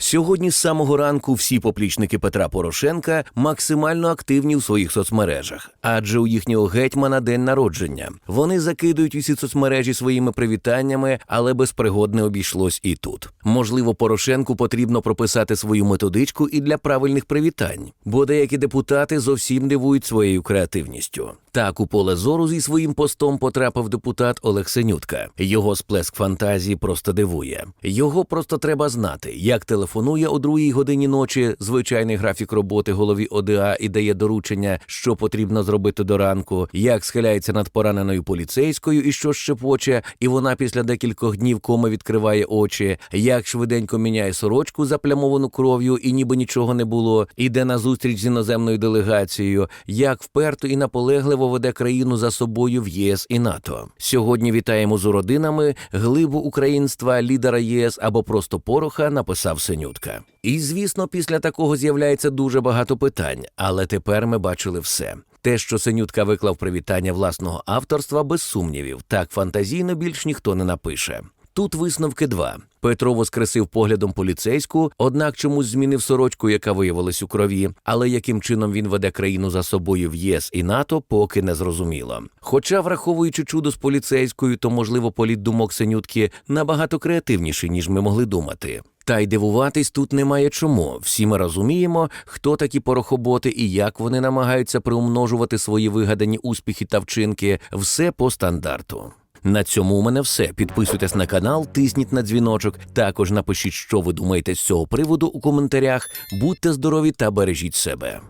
Сьогодні з самого ранку всі поплічники Петра Порошенка максимально активні в своїх соцмережах, адже у їхнього гетьмана день народження. Вони закидують усі соцмережі своїми привітаннями, але без пригод не обійшлось і тут. Можливо, Порошенку потрібно прописати свою методичку і для правильних привітань, бо деякі депутати зовсім дивують своєю креативністю. Так у поле зору зі своїм постом потрапив депутат Олег Синютка. Його сплеск фантазії просто дивує. Його просто треба знати, як телефонує о другій годині ночі. Звичайний графік роботи голові ОДА і дає доручення, що потрібно зробити до ранку, як схиляється над пораненою поліцейською і що щепоче, і вона після декількох днів коми відкриває очі, як швиденько міняє сорочку, заплямовану кров'ю, і ніби нічого не було, іде на зустріч з іноземною делегацією, як вперто і наполегливо веде країну за собою в ЄС і НАТО. Сьогодні вітаємо з уродинами. Глибу українства, лідера ЄС або просто пороха, написав Синютка. І звісно, після такого з'являється дуже багато питань, але тепер ми бачили все. Те, що Синютка виклав привітання власного авторства, без сумнівів, так фантазійно більш ніхто не напише. Тут висновки два. Петро воскресив поглядом поліцейську, однак чомусь змінив сорочку, яка виявилась у крові. Але яким чином він веде країну за собою в ЄС і НАТО, поки не зрозуміло. Хоча, враховуючи чудо з поліцейською, то можливо політ думок синютки набагато креативніший, ніж ми могли думати. Та й дивуватись тут немає чому. Всі ми розуміємо, хто такі порохоботи і як вони намагаються приумножувати свої вигадані успіхи та вчинки. Все по стандарту. На цьому у мене все. Підписуйтесь на канал, тисніть на дзвіночок. Також напишіть, що ви думаєте з цього приводу у коментарях. Будьте здорові та бережіть себе.